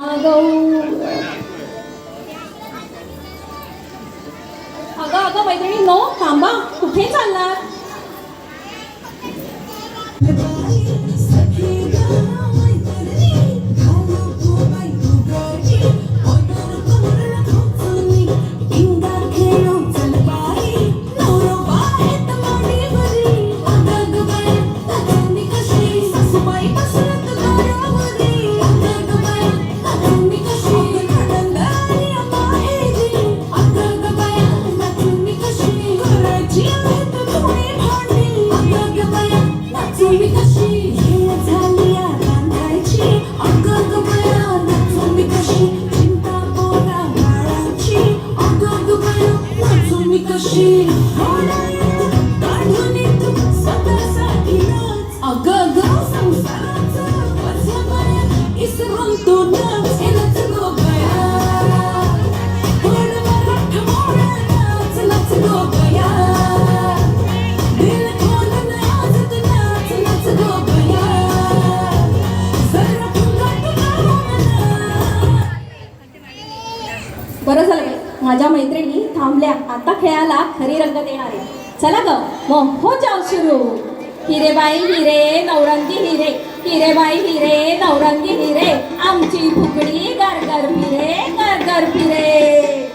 अगं अगं अगं मैत्रिणी नो थांबा. कुठे चालणार आता खेळाला खरी रंग येणार आहे चला ग मग हो जाऊ सुरू. हिरेबाई हिरे नवरंगी हिरे. हिरेबाई हिरे नवरंगी हिरे. आमची फुगडी गरगर फिरे गरगर फिरे.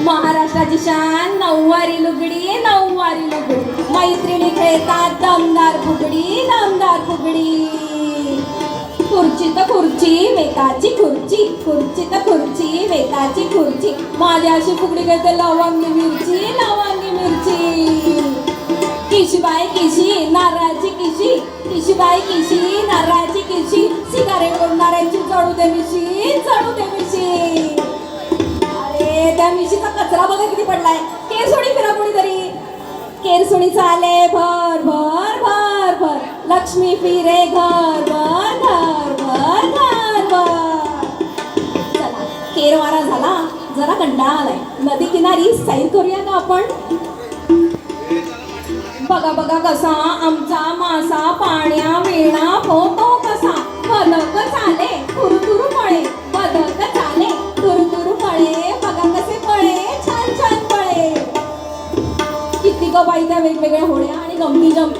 महाराष्ट्राची शान नऊवारी लुगडी नऊवारी लुगडी. मैत्रिणी खेळतात दमदार फुगडी दमदार फुगडी. खुर्ची तर खुर्ची वेताची खुर्ची खुर्ची तर खुर्ची वेताची खुर्ची. माझ्या अशी फुगडी करते लवंगी मिरची लवंगी मिरची. किशीबाई किशी नारळाची किशी किशीबाई किशी नारळाची किशी. सिगारेट कोणणाऱ्यांची चढू दे मिशी चढू दे मिशी. अरे त्या मिशीचा कचरा बघा किती पडलाय. केर सोडी फिरा कोणीतरी. केर सोडी चाले भर भर भर भर. लक्ष्मी फिरे घर भर. वारा झाला जरा कंटाळा आलाय. नदी किनारी सैर करूया का आपण? बघा बघा कसा आमचा मासा पाण्या वेणा होतो कसा. बदक चाले तुरु पळे. बदक चाले तुरु पळे. बघा कसे पळे छान छान पळे. किती ग बाई त्या वेगवेगळ्या होड्या आणि गमती जम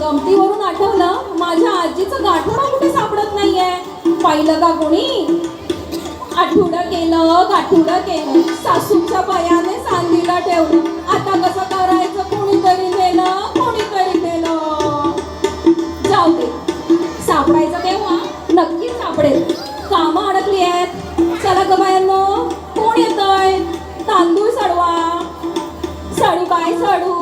गमतीवरून आठवलं माझ्या आजीचं गाठोडा कुठे सापडत नाहीये? पाहिलं का कोणी? आठवडं केलं गाठुडं केलं. सासूच्या बयाने सांगीला ठेवलं. आता कसं करायचं? कोणीतरी नेलं कोणीतरी नेलं. जाऊ दे. सापडायचं तेव्हा नक्कीच सापडेल. कामं अडकली आहेत. चला ग बायांनो कोण येतंय? तांदूळ सडवा. सडू बाय सडू.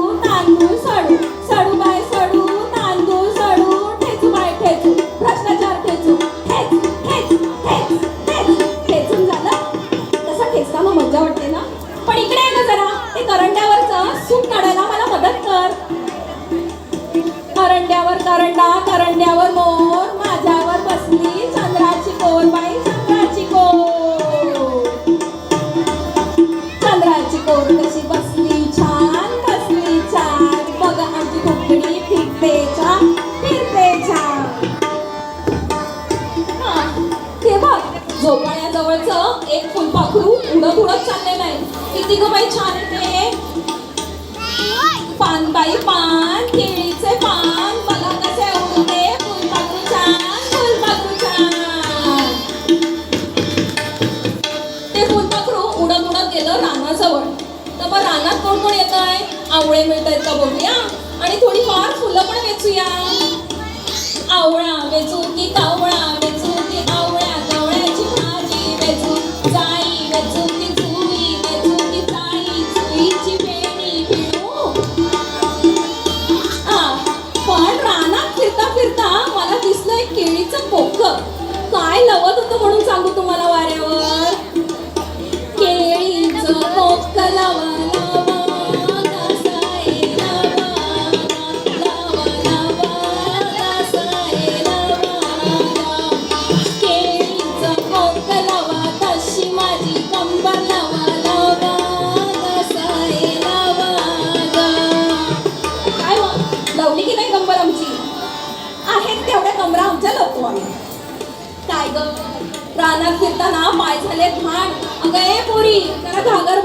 आवळे मिळत आहेत का बघूया? आणि थोडीफार फुलं पण वेचूया. आवळा वेचू की कावळा वेचू की आवळ्या कावळ्याची भाजी वेचू. जाई वेचू की चुई वेचू की जाई चुईची पेणी पिळू. पण रानात फिरता फिरता मला दिसलं एक केळीचं पोक. काय लवत होतं म्हणून सांगू तुम्हाला वाऱ्यावर? गए पोरी। जरा घागरभर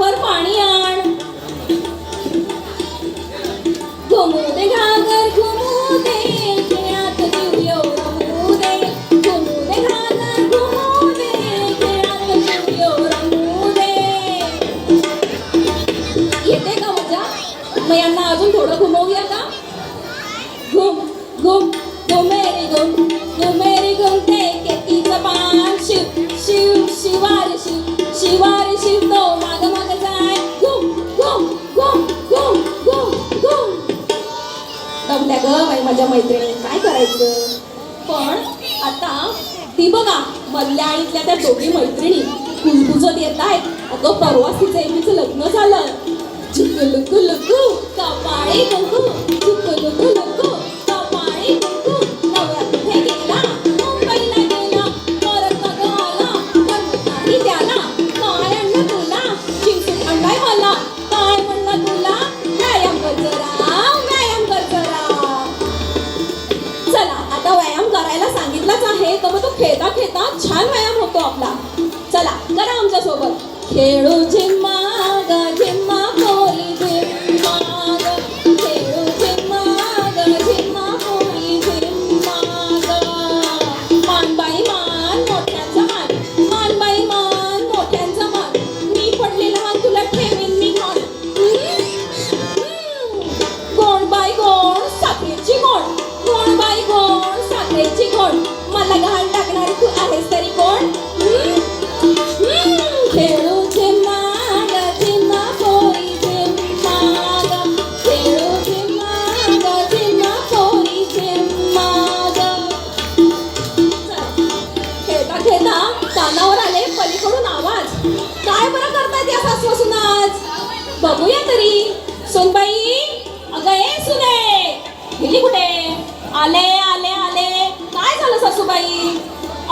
मैत्रिणी काय करायचं? पण आता ती बघा मधल्या आणीतल्या त्या दोघी मैत्रिणी कुलकुजत येत आहेत अगं परवा तिचं लग्न झालं. झुकलुकु लुकू कपाळे कुंकू झुकलुकु लुकू मला घाण टाकणारी तू आहेस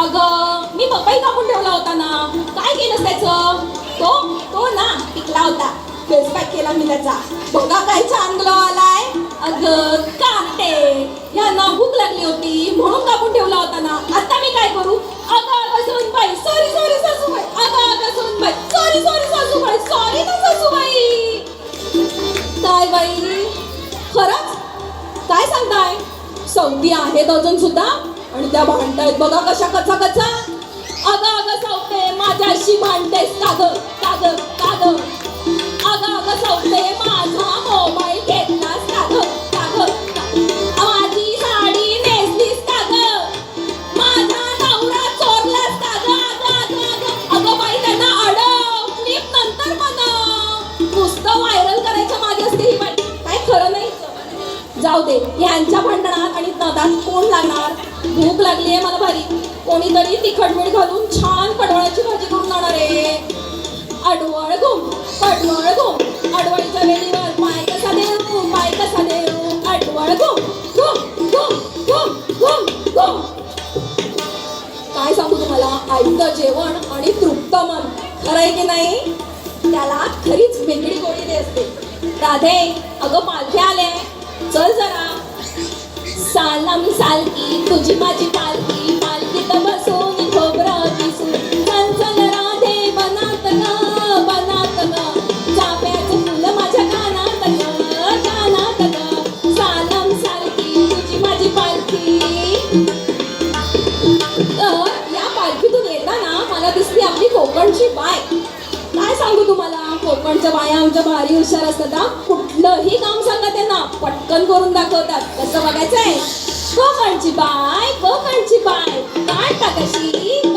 अगं मी पपई कापून ठेवला होता ना काय केलं त्याचं? तो तो ना पिकला होता. फेस पॅक केला मी त्याचा. बघा काय छान ग्लो आलाय. अगं काटे. ह्यांना भूक लागली होती म्हणून कापून ठेवला होता ना. आता मी काय करू? अगं अगं सोनबाई सॉरी सॉरी सासूबाई. अगं अगं सोनबाई सॉरी सॉरी सासूबाई. सॉरी ना सासूबाई. काय बाई? खरंच? काय सांगताय? सौदी आहेत अजून सुद्धा? आणि त्या भांडतायत. बघा कशा कचा कचा अगं अगं सावते माझ्याशी भांडतेस काग काग काग अगं अगं सावते माझा मोबाईल घेतलास काग काग माझी साडी नेसलीस काग माझा नवरा चोरलास काग अगं अगं अगं. अगं बाई त्यांना अडव क्लिप नंतर बनव नुसतं व्हायरल करायच्या मागे असते ही बाई. काय खरं नाही. जाऊ दे. यांच्या भांडणात आणि नदात कोण लागणार? भूक लागली आहे मला भारी. कोणीतरी तिखट मीठ घालून छान पडवळाची भाजी करून आणणार आहे. अडवळ घुम पडवळ घुम. अडवळीच्या वेळीवर पाय कसा देऊ पाय कसा देऊ? अडवळ घुम घुम काय सांगू तुम्हाला? आईचं जेवण आणि तृप्त मन. खरं आहे की नाही? त्याला खरीच वेगळी गोडी दे असते राधे अगं पालखी आले. चल जरा. सालम सालकी तुझी माझी पालकी मालकीतून बसून खोबरा दिसून. चल राधे बनात ग बनात ग. चाफ्याचं फुल माझ्या कानात ग कानात ग. सालम सालकी तुझी माझी पालकी तर या पालखीतून येताना मला दिसली आपली कोकणची बाय. काय सांगू तुम्हाला? कोकणच्या बाया आमच्या भारी हुशार असतात हा. कुठलंही काम सांगा त्यांना पटकन करून दाखवतात. कसं बघायचंय? कोकणची बाय कोकणची बाय. काय कशी कशी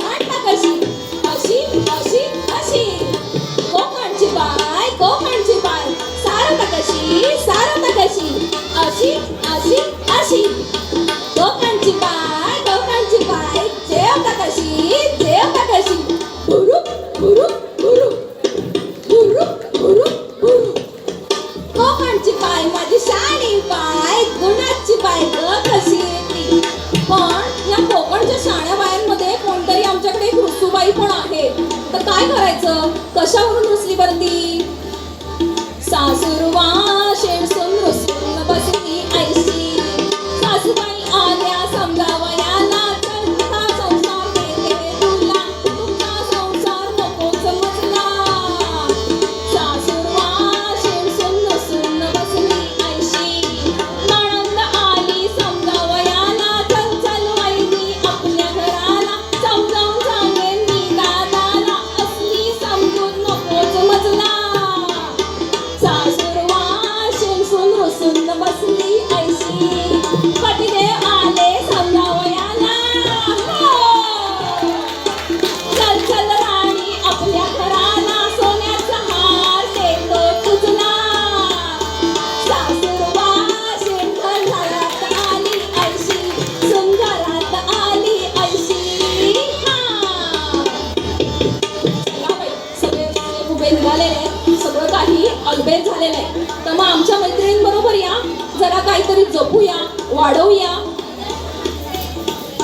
आमच्या मैत्रिणींबरोबर या. जरा काहीतरी जपूया वाढवूया.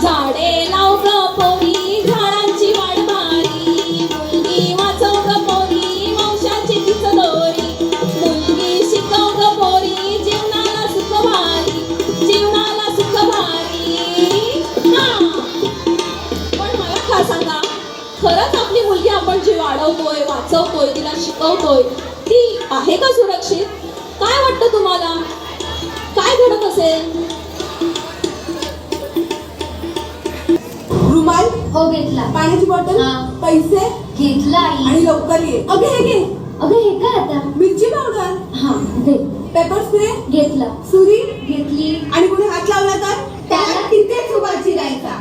झाडे लाव गपवली झाडांची वाढ मारी मुलगी वाचव गपवली मावशाची तिच दोरी. मुलगी शिकव गपोरी जीवनाला सुख भारी. जीवनाला सुख भारी. पण मला का सांगा खरंच आपली मुलगी आपण जी वाढवतोय वाचवतोय तिला शिकवतोय ती आहे का सुरक्षित? काय वाटत तुम्हाला? काय घडत असेल? रुमाल? हो घेतला. पाण्याची बॉटल? पैसे? घेतला आणि लवकर ये. अगे हे घे. अगे हे काय आता? मिरची पावडर? हा दे. पेपर स्प्रे घेतला. सुरी? घेतली. आणि कुणी हात लावला तर? त्याला तिथेच उभा राहायचा